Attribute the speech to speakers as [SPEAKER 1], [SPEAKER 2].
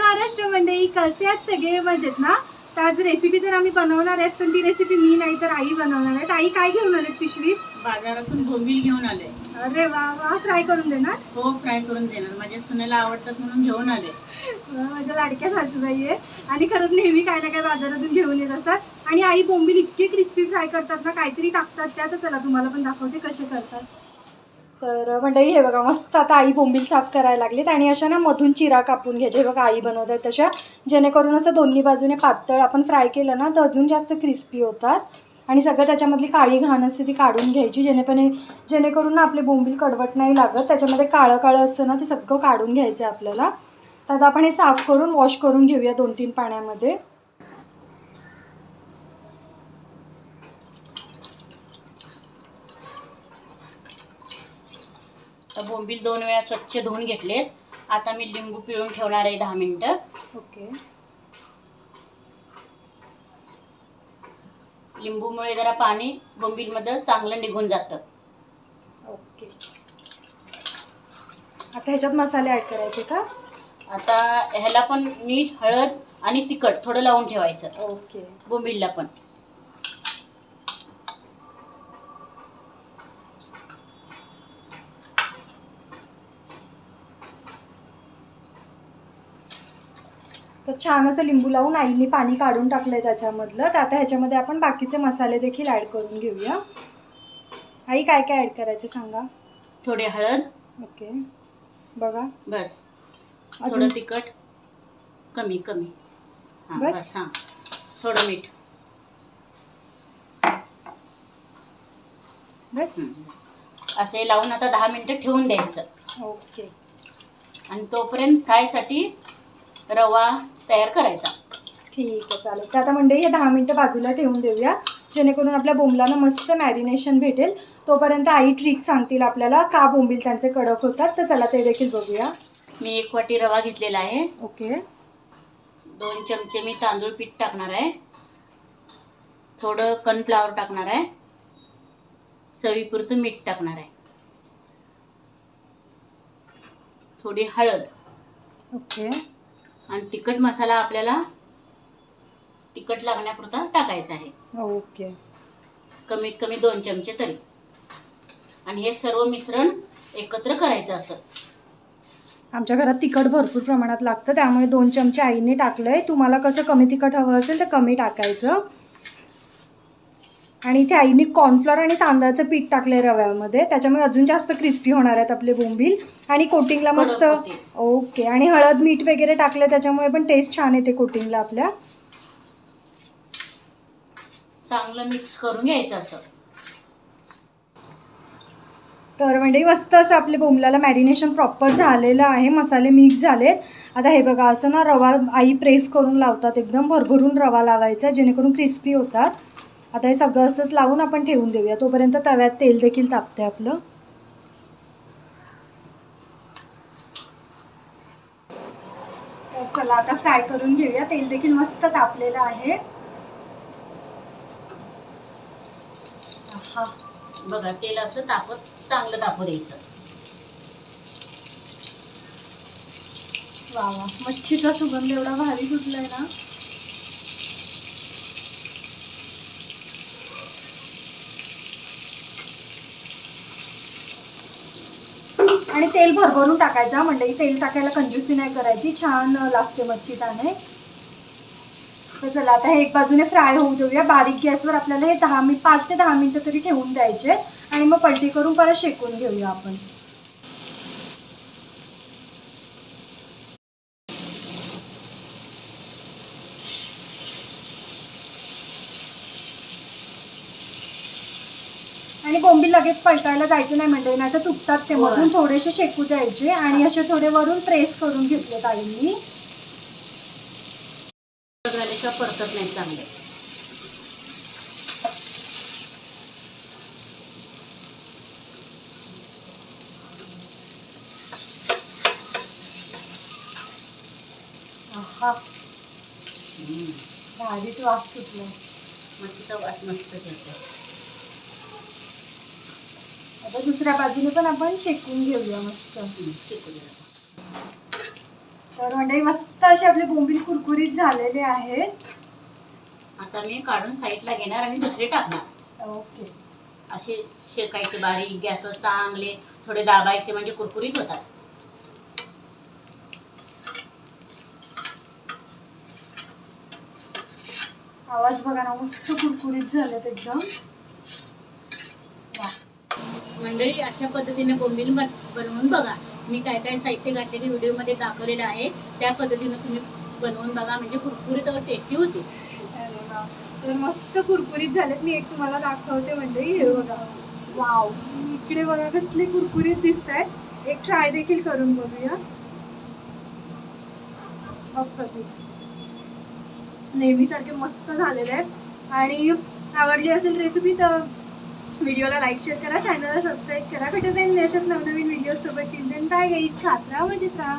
[SPEAKER 1] आहेत सगळे? मजेत ना? तर आज रेसिपी तर आम्ही बनवणार आहेत पण ती रेसिपी मी नाही तर आई बनवणार आहेत. आई काय घेऊन आलेत पिशवीत?
[SPEAKER 2] बाजारातून बोंबील घेऊन आले.
[SPEAKER 1] अरे वा वा. फ्राय करून देणार?
[SPEAKER 2] हो फ्राय करून देणार. माझ्या सुनेला आवडतात म्हणून घेऊन आले.
[SPEAKER 1] माझ्या लाडक्या सासूबाई आहे आणि खरंच नेहमी काय ना काय बाजारातून घेऊन येत असतात. आणि आई बोंबील इतके क्रिस्पी फ्राय करतात ना काहीतरी टाकतात त्या तर चला तुम्हाला पण दाखवते कसे करतात. तर मंडळी हे बघा मस्त आता आई बोंबील साफ करायला लागलीत आणि अशा ना मधून चिरा कापून घ्यायचे. हे बघा आई बनवत तशा. जेणेकरून असं दोन्ही बाजूने पातळ आपण फ्राय केलं ना तर अजून जास्त क्रिस्पी होतात. आणि सगळं त्याच्यामधली काळी घाण असते ती काढून घ्यायची जेणेपणे जेणेकरून ना आपले बोंबील कडवट नाही लागत. त्याच्यामध्ये काळं काळं असतं ना ते सगळं काढून घ्यायचं आहे आपल्याला. तर आता आपण हे साफ करून वॉश करून घेऊया दोन तीन पाण्यामध्ये.
[SPEAKER 2] तर बोंबील दोन वेळा स्वच्छ धुवून घेतलेत. आता मी लिंबू पिळून ठेवणार आहे दहा मिनिटं.
[SPEAKER 1] ओके.
[SPEAKER 2] लिंबूमुळे जरा पाणी बोंबीलमध्ये चांगलं निघून जातं.
[SPEAKER 1] ओके. आता ह्याच्यात मसाले ॲड करायचे का?
[SPEAKER 2] आता ह्याला पण मीठ हळद आणि तिखट थोडं लावून ठेवायचं.
[SPEAKER 1] ओके.
[SPEAKER 2] बोंबीलला पण.
[SPEAKER 1] तर छान असं लिंबू लावून आईने पाणी काढून टाकलंय त्याच्यामधलं. तर आता ह्याच्यामध्ये आपण बाकीचे मसाले देखील ॲड करून घेऊया. आई काय काय ॲड करायचं सांगा?
[SPEAKER 2] थोडे हळद.
[SPEAKER 1] ओके. बघा.
[SPEAKER 2] बस. थोडं तिखट. कमी कमी. हां
[SPEAKER 1] बस?
[SPEAKER 2] बस हां. थोडं मीठ.
[SPEAKER 1] बस?
[SPEAKER 2] हं, बस. असे लावून आता दहा मिनटं ठेवून द्यायचं.
[SPEAKER 1] ओके.
[SPEAKER 2] आणि तोपर्यंत फ्रायसाठी रवा तयार करायचा.
[SPEAKER 1] ठीक आहे चालेल. तर आता मंडळी हे दहा मिनटं बाजूला ठेवून देऊया. जेणेकरून आपल्या बोंबलानं मस्त मॅरिनेशन भेटेल. तोपर्यंत आई ट्रिक सांगतील आपल्याला का बोंबील त्यांचे कडक होतात. तर चला ते देखील बघूया.
[SPEAKER 2] मी एक वाटी रवा घेतलेला आहे.
[SPEAKER 1] ओके.
[SPEAKER 2] दोन चमचे मी तांदूळ पीठ टाकणार आहे. थोडं कॉर्नफ्लावर टाकणार आहे. चवीपुरतं मीठ टाकणार आहे. थोडी हळद.
[SPEAKER 1] ओके.
[SPEAKER 2] आणि तिखट मसाला आपल्याला तिखट लागण्यापुरता टाकायचा आहे.
[SPEAKER 1] ओके.
[SPEAKER 2] कमीत कमी दोन चमचे तरी. आणि हे सर्व मिश्रण एकत्र करायचं असं.
[SPEAKER 1] आमच्या घरात तिखट भरपूर प्रमाणात लागतं त्यामुळे दोन चमचे आईने टाकलंय. तुम्हाला कसं कमी तिखट हवं असेल तर कमी टाकायचं. आणि इथे आईने कॉर्नफ्लॉर आणि तांदळाचं पीठ टाकलंय रव्यामध्ये. त्याच्यामुळे अजून जास्त क्रिस्पी होणार आहेत आपले बोंबील. आणि कोटिंगला मस्त. ओके आणि हळद मीठ वगैरे टाकलं त्याच्यामुळे पण टेस्ट छान येते कोटिंगला आपल्या.
[SPEAKER 2] चांगलं मिक्स करून घ्यायचं असं.
[SPEAKER 1] तर म्हणजे मस्त असं आपले बोंबलाला मॅरिनेशन प्रॉपर झालेलं आहे. मसाले मिक्स झालेत. आता हे बघा असं ना रवा आई प्रेस करून लावतात. एकदम भरभरून रवा लावायचा जेणेकरून क्रिस्पी होतात. आता हे सगळं असंच लावून आपण ठेवून देऊया. तोपर्यंत तव्यात तेल देखील तापते आपलं. तर चला आता फ्राय करून घेऊया. तेल देखील मस्त तापलेलं आहे.
[SPEAKER 2] बघा तेल असं तापत चांगलं तापू द्यायचं
[SPEAKER 1] वा वा. मच्छीचा सुगंध एवढा भारी सुटलाय ना. आणि तेल भरभरून टाकायचा म्हणजे तेल टाकायला कंजूसी नाही करायची छान लागते मच्छी त्याने तर चला आता हे एक बाजूने फ्राय होऊ देऊया. बारीक गॅसवर आपल्याला हे दहा मिनिट पाच ते दहा मिनिटं तरी ठेवून द्यायचे. आणि मग पलटी करून परत शेकून घेऊया आपण. आणि बोंबील लगेच पलटायला जायचं नाही म्हणजे नाही तर तुटतात ते. मधून थोडेसे शेकू द्यायचे आणि असे थोडे वरून प्रेस करून घेतले ताईंनी.
[SPEAKER 2] परतत नाही चांगले.
[SPEAKER 1] भारीच वास सुटला.
[SPEAKER 2] मच्छीचा वास मस्त येतो
[SPEAKER 1] आता दुसऱ्या बाजूने पण आपण शेकून घेऊया मस्त. तर मंडळी मस्त असे आपले बोंबील कुरकुरीत झालेले आहेत
[SPEAKER 2] आता मी काढून साईडला घेणार आणि दुसरे टाकणार
[SPEAKER 1] ओके
[SPEAKER 2] असे शेकायचे बारीक गॅसवर चांगले थोडे दाबायचे म्हणजे कुरकुरीत होतात
[SPEAKER 1] आवाज बघा ना मस्त कुरकुरीत झालेत एकदम.
[SPEAKER 2] मंडळी अशा पद्धतीने बोंबील बन बनवून बघा. मी काय काय साहित्य घातलेले व्हिडिओमध्ये दाखवलेलं आहे. त्या पद्धतीने तुम्ही बनवून बघा. म्हणजे कुरकुरीत टेस्टी होती.
[SPEAKER 1] तर मस्त कुरकुरीत झालेत. मी एक तुम्हाला दाखवते मंडळी. हे बघा. वाव. इकडे बघा कसले कुरकुरीत दिसत आहेत एक ट्राय देखील करून बघूया. नेहमीसारखे मस्त झालेले आहेत. आणि आवडली असेल रेसिपी तर व्हिडिओला लाईक शेअर करा चॅनलला सबस्क्राईब करा. भेटत जाईल अशाच नवनवीन व्हिडिओसोबत तीन दिन बाय गाईज खात राहा मजेत राहा.